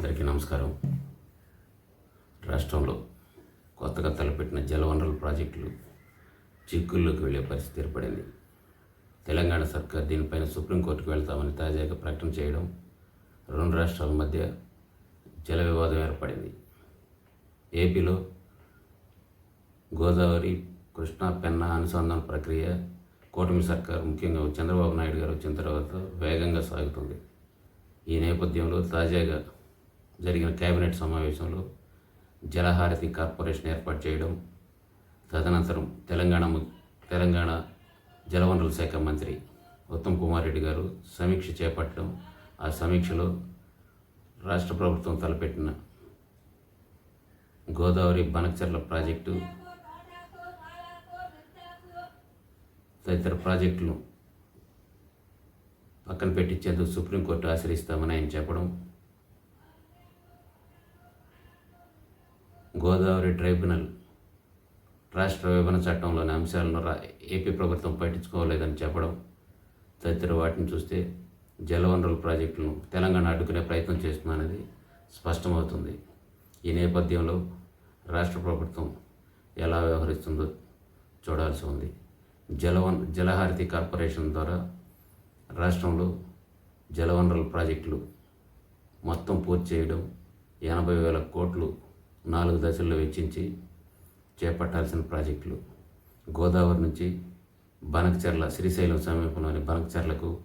అందరికీ నమస్కారం. రాష్ట్రంలో కొత్తగా తలపెట్టిన జలవనరుల ప్రాజెక్టులు చిక్కుల్లోకి వెళ్ళే పరిస్థితి ఏర్పడింది. తెలంగాణ సర్కార్ దీనిపైన సుప్రీంకోర్టుకు వెళ్తామని తాజాగా ప్రకటన చేయడం రెండు రాష్ట్రాల మధ్య జల వివాదం ఏర్పడింది. ఏపీలో గోదావరి కృష్ణా పెన్నా అనుసంధాన ప్రక్రియ కూటమి సర్కార్ ముఖ్యంగా చంద్రబాబు నాయుడు గారు వచ్చిన తర్వాత వేగంగా సాగుతుంది. ఈ నేపథ్యంలో తాజాగా జరిగిన కేబినెట్ సమావేశంలో జలహారతి కార్పొరేషన్ ఏర్పాటు చేయడం తదనంతరం తెలంగాణ తెలంగాణ జలవనరుల శాఖ మంత్రి ఉత్తమ్ కుమార్ రెడ్డి గారు సమీక్ష చేపట్టడం ఆ సమీక్షలో రాష్ట్ర ప్రభుత్వం తలపెట్టిన గోదావరి బనక్చర్ల ప్రాజెక్టు తదితర ప్రాజెక్టులను పక్కన పెట్టించేందుకు సుప్రీంకోర్టు ఆశ్రయిస్తామని ఆయన చెప్పడం గోదావరి ట్రైబ్యునల్ రాష్ట్ర విభజన చట్టంలోని అంశాలను రా ఏపీ ప్రభుత్వం పట్టించుకోలేదని చెప్పడం తదితర వాటిని చూస్తే జలవనరుల ప్రాజెక్టులను తెలంగాణ అడ్డుకునే ప్రయత్నం చేస్తుందనేది స్పష్టమవుతుంది. ఈ నేపథ్యంలో రాష్ట్ర ప్రభుత్వం ఎలా వ్యవహరిస్తుందో చూడాల్సి ఉంది. జలవన్ జలహారతి కార్పొరేషన్ ద్వారా రాష్ట్రంలో జలవనరుల ప్రాజెక్టులు మొత్తం పూర్తి చేయడం ఎనభై వేల కోట్లు నాలుగు దశల్లో వెచ్చించి చేపట్టాల్సిన ప్రాజెక్టులు. గోదావరి నుంచి బనకచర్ల శ్రీశైలం సమీపంలోని బనకచర్లకు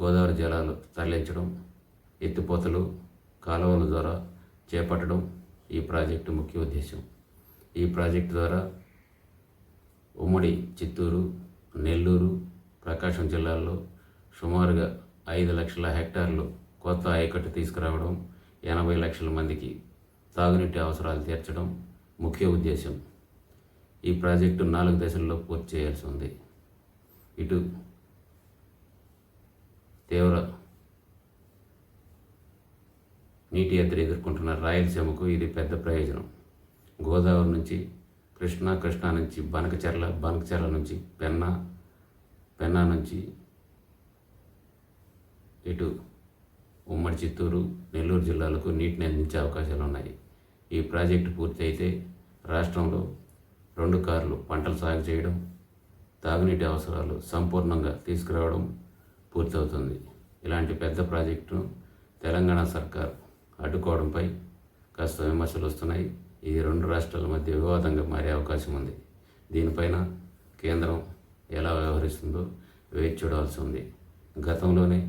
గోదావరి జలాలు తరలించడం ఎత్తిపోతలు కాలువల ద్వారా చేపట్టడం ఈ ప్రాజెక్టు ముఖ్య ఉద్దేశం. ఈ ప్రాజెక్టు ద్వారా ఉమ్మడి చిత్తూరు నెల్లూరు ప్రకాశం జిల్లాల్లో సుమారుగా ఐదు లక్షల హెక్టార్లు కొత్త ఆయకట్టు తీసుకురావడం ఎనభై లక్షల మందికి తాగునీటి అవసరాలు తీర్చడం ముఖ్య ఉద్దేశం ఈ ప్రాజెక్టు నాలుగు దశల్లో పూర్తి చేయాల్సి ఉంది. ఇటు తీవ్ర నీటి ఎద్దరు ఎదుర్కొంటున్న రాయలసీమకు ఇది పెద్ద ప్రయోజనం. గోదావరి నుంచి కృష్ణా కృష్ణా నుంచి బనకచెర్ల బనకచెర్ల నుంచి పెన్నా పెన్నా నుంచి ఇటు ఉమ్మడి చిత్తూరు నెల్లూరు జిల్లాలకు నీటిని అందించే అవకాశాలు ఉన్నాయి ఈ ప్రాజెక్టు పూర్తయితే రాష్ట్రంలో రెండు కార్లు పంటలు సాగు చేయడం తాగునీటి అవసరాలు సంపూర్ణంగా తీసుకురావడం పూర్తవుతుంది. ఇలాంటి పెద్ద ప్రాజెక్టును తెలంగాణ సర్కార్ అడ్డుకోవడంపై కాస్త విమర్శలు వస్తున్నాయి ఇది రెండు రాష్ట్రాల మధ్య వివాదంగా మారే అవకాశం ఉంది. దీనిపైన కేంద్రం ఎలా వ్యవహరిస్తుందో వేచి చూడాల్సి ఉంది. గతంలోనే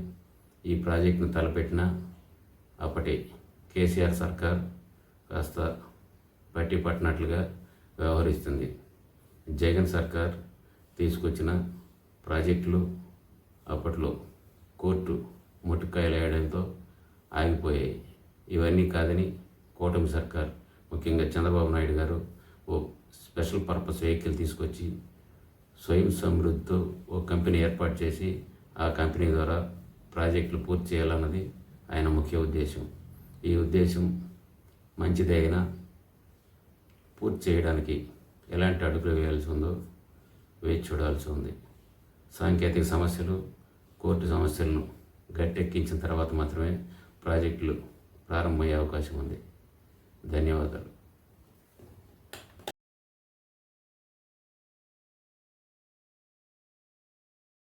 ఈ ప్రాజెక్టును తలపెట్టిన అప్పటి కేసీఆర్ సర్కార్ కాస్త పట్టి పట్టినట్లుగా వ్యవహరిస్తుంది. జగన్ సర్కార్ తీసుకొచ్చిన ప్రాజెక్టులు అప్పట్లో కోర్టు ముట్టుకాయలు వేయడంతో ఆగిపోయాయి. ఇవన్నీ కాదని కూటమి సర్కార్ ముఖ్యంగా చంద్రబాబు నాయుడు గారు ఓ స్పెషల్ పర్పస్ వెహికల్ తీసుకొచ్చి స్వయం సమృద్ధితో ఓ కంపెనీ ఏర్పాటు చేసి ఆ కంపెనీ ద్వారా ప్రాజెక్టులు పూర్తి చేయాలన్నది ఆయన ముఖ్య ఉద్దేశం. ఈ ఉద్దేశం మంచిదైనా పూర్తి చేయడానికి ఎలాంటి అడుగులు వేయాల్సి ఉందో వేచి చూడాల్సి ఉంది. సాంకేతిక సమస్యలు కోర్టు సమస్యలను గట్టెక్కించిన తర్వాత మాత్రమే ప్రాజెక్టులు ప్రారంభమయ్యే అవకాశం ఉంది. ధన్యవాదాలు.